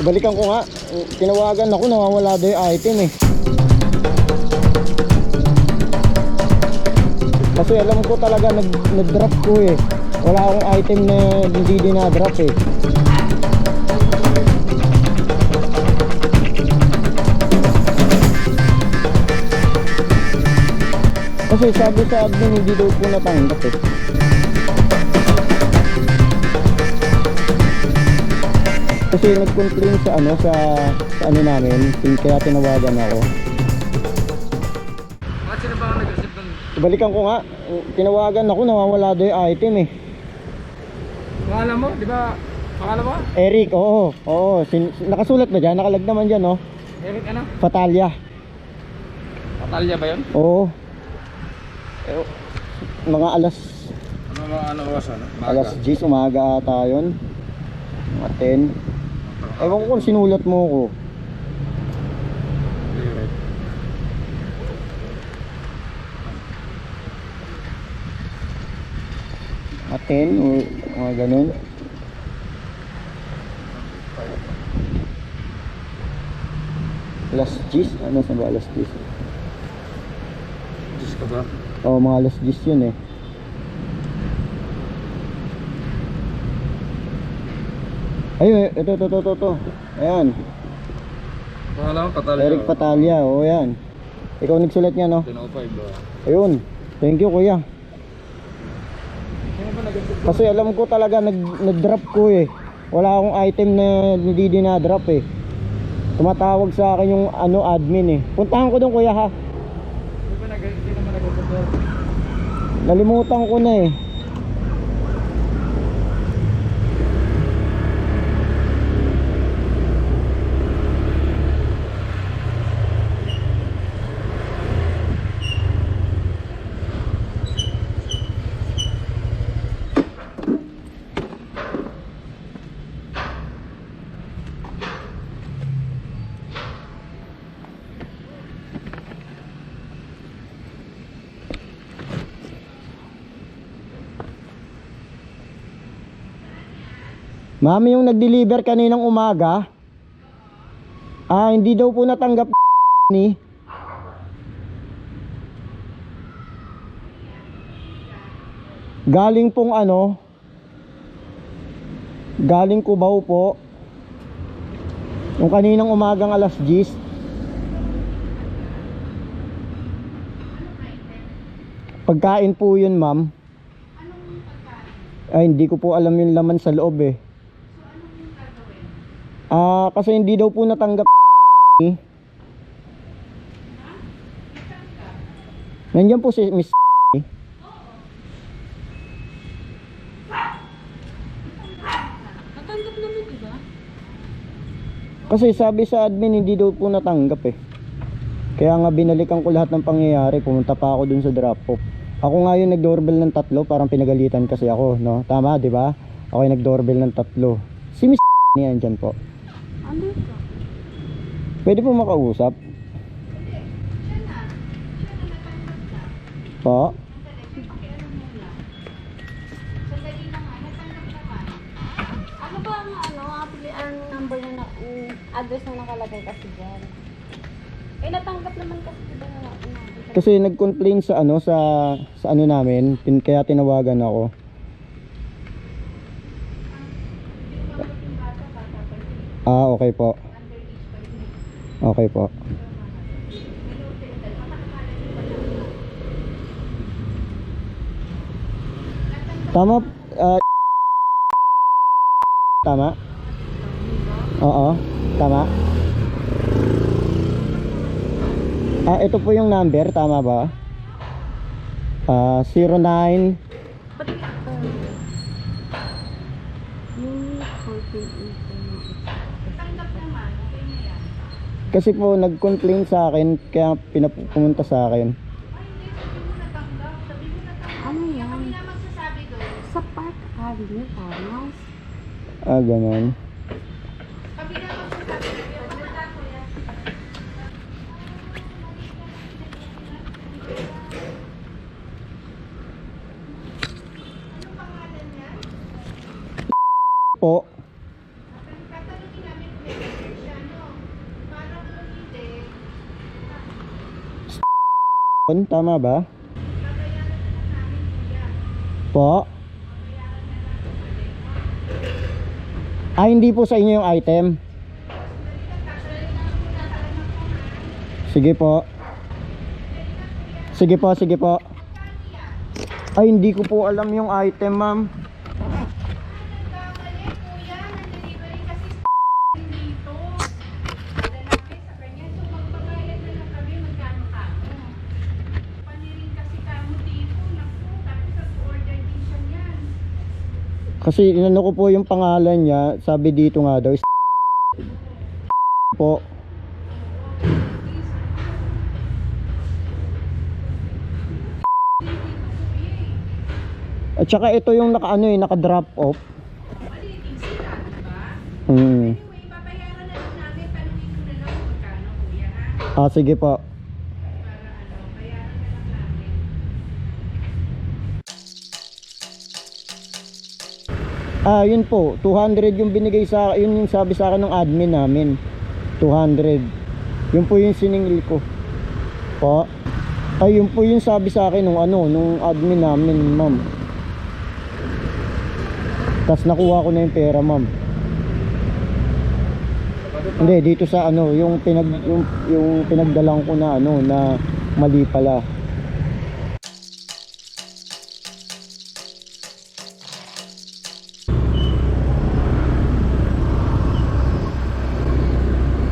Balikan ko nga. Tinawagan ako, nawawala daw yung item eh. Kasi alam ko talaga nag, nag-drop ko eh. Wala akong item na hindi dinadrop eh. Kasi sabi sa admin hindi daw po natanggap eh. Kasi nag-complain sa ano sa, sa ano namin, kaya tinawagan ako. Bakit sino ba ang nag-receive ng Balikan ko nga, tinawagan ako, nawawala daw yung item eh. pangalan mo? Di ba? Pangalan mo? Eric, oo, oo, sin- nakasulat ba dyan? Nakalag naman dyan, no? Eric ano? Fatalia, Patalya ba yun? oo. Eh, mga alas, Ano ano oras ano? alas 10 umaga ata yun. Mga 10. Ewan ko kung sinulat mo ko. 10 o mga ganun. Alas 10? Ano sa ba alas 10? Diyos ka ba? Oo, mga alas 10 yun eh. Ayun, ito, ito, ito, ito, ito. Ayan, Pangalan? Patalya. Eric Patalya, oo yan. Ikaw nagsulat niya, no? 10.05 ba? Ayun, thank you kuya. Kasi alam ko talaga nag, nag-drop ko eh. Wala akong item na hindi dinadrop eh. Tumatawag sa akin yung ano admin eh. Puntahan ko doon kuya ha. Sino ba nag? Nalimutan ko na eh. Mami yung nag-deliver kaninang umaga. Ah, hindi daw po natanggap ni. Galing pong ano? Galing Cubao po. Yung kaninang umagang alas 10. Pagkain po yun, ma'am. Ay, hindi ko po alam yung laman sa loob eh. Ah, kasi hindi daw po natanggap ni. Nandiyan po si Miss Natanggap naman, di ba? Kasi sabi sa admin hindi daw po natanggap eh. Kaya nga binalikan ko lahat ng pangyayari, pumunta pa ako dun sa drop off. Ako nga yung nag-doorbell ng tatlo, parang pinagalitan kasi ako, no? Tama, di ba? Ako yung nag-doorbell ng tatlo. Si Miss niya dyan po. Ano ito? Pwede po makausap? Po? Ano ba ang ano, apli ang number na, na ang address na nakalagay kasi dyan? Eh, natanggap naman kasi diba na. Kasi nag-complain sa ano sa sa ano namin, tin, kaya tinawagan ako. Ah, okay po. Okay po. Tama ah, Tama? Oo, tama. Ah, ito po yung number, tama ba? Ah, 09 Pati, um, yung 14 Kasi po nag-complain sa akin kaya pinapupunta sa akin. Ano yan? Sa Park Avenue, Farmhouse. Ah, ganun. Po. Tama ba? Po? Ah, hindi po sa inyo yung item. Sige po. Sige po, sige po. Ay, hindi ko po alam yung item, ma'am. Kasi inano ko po yung pangalan niya, sabi dito nga daw po. At saka ito yung naka ano eh, naka drop off. Hmm. Ah, sige po. Ah, yun po. 200 yung binigay sa yun yung sabi sa akin ng admin namin. 200. Yun po yung siningil ko. Po. Ay, yun po yung sabi sa akin nung ano, nung admin namin, ma'am. Tapos nakuha ko na yung pera, ma'am. Hindi, dito sa ano, yung pinag yung, yung pinagdalang ko na ano na mali pala.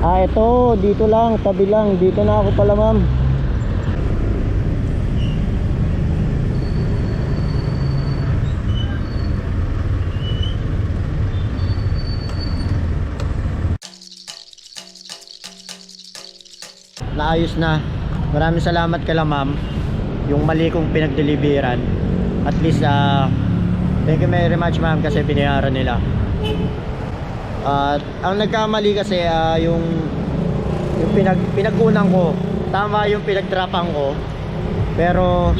Ah, ito, dito lang, tabi lang. Dito na ako pala, ma'am. Naayos na. Maraming salamat kala ma'am. Yung mali kong pinagdeliveran. At least, ah, thank you very much ma'am kasi binayaran nila. At ang nagkamali kasi ah, yung yung pinag pinagkunan ko. Tama yung pinagtrapan ko. Pero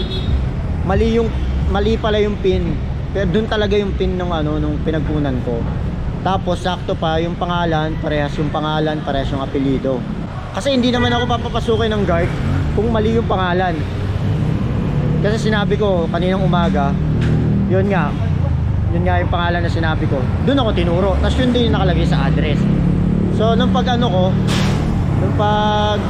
mali yung mali pala yung pin. Pero doon talaga yung pin ng ano nung pinagkunan ko. Tapos sakto pa yung pangalan, parehas yung pangalan, parehas yung apelyido. Kasi hindi naman ako papapasukin ng guard kung mali yung pangalan. Kasi sinabi ko kaninang umaga, yun nga, yun nga yung pangalan na sinabi ko. Doon ako tinuro. Tapos yun din yung nakalagay sa address. So nung pag ano ko, nung pag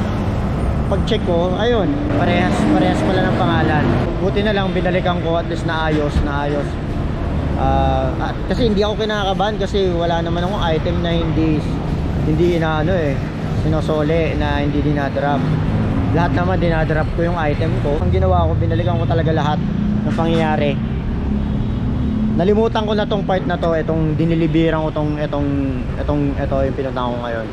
pag check ko, ayun, parehas, parehas pala ng pangalan. Buti na lang binalikan ko at least naayos, naayos. Ah, at kasi hindi ako kinakabahan kasi wala naman akong item na hindi hindi na ano eh sinosole na hindi dinadrop. Lahat naman dinadrop ko yung item ko. Ang ginawa ko, binalikan ko talaga lahat ng pangyayari. Nalimutan ko na tong part na to, itong dinilibiran ko tong itong itong ito yung pinuntahan ko ngayon.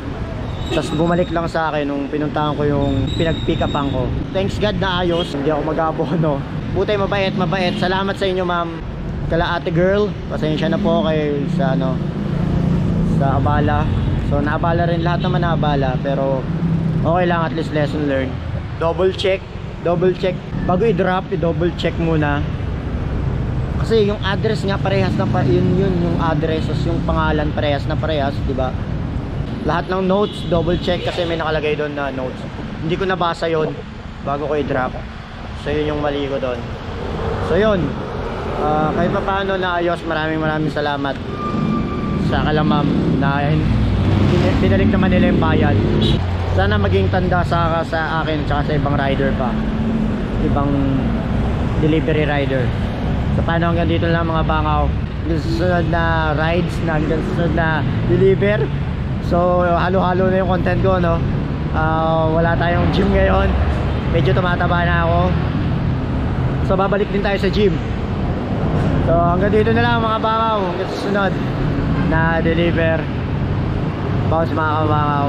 Tapos bumalik lang sa akin nung pinuntahan ko yung pinag-pick upan ko. Thanks God na ayos, hindi ako mag-abono. Buti mabait, mabait. Salamat sa inyo ma'am. Kala ate girl, pasensya na po kay sa ano sa abala. So naabala rin lahat naman naabala pero okay lang at least lesson learned. Double check, double check. Bago i-drop, i-double check muna. Kasi yung address nga parehas na pa, yun yun yung address yung pangalan parehas na parehas, di ba? Lahat ng notes double check kasi may nakalagay doon na notes. Hindi ko nabasa yon bago ko i-drop. So yun yung mali ko doon. So yun. Ah, kahit pa paano naayos, maraming maraming salamat sa kalamam na pinalik naman nila yung bayad. Sana maging tanda sa sa akin tsaka sa ibang rider pa. Ibang delivery rider. So paano hanggang dito lang mga bangaw. Susunod na rides na susunod na deliver. So halo-halo na yung content ko no. Ah, wala tayong gym ngayon. Medyo tumataba na ako. So babalik din tayo sa gym. So hanggang dito na lang mga bangaw. Hanggang susunod na deliver. Bounce mga kabangaw.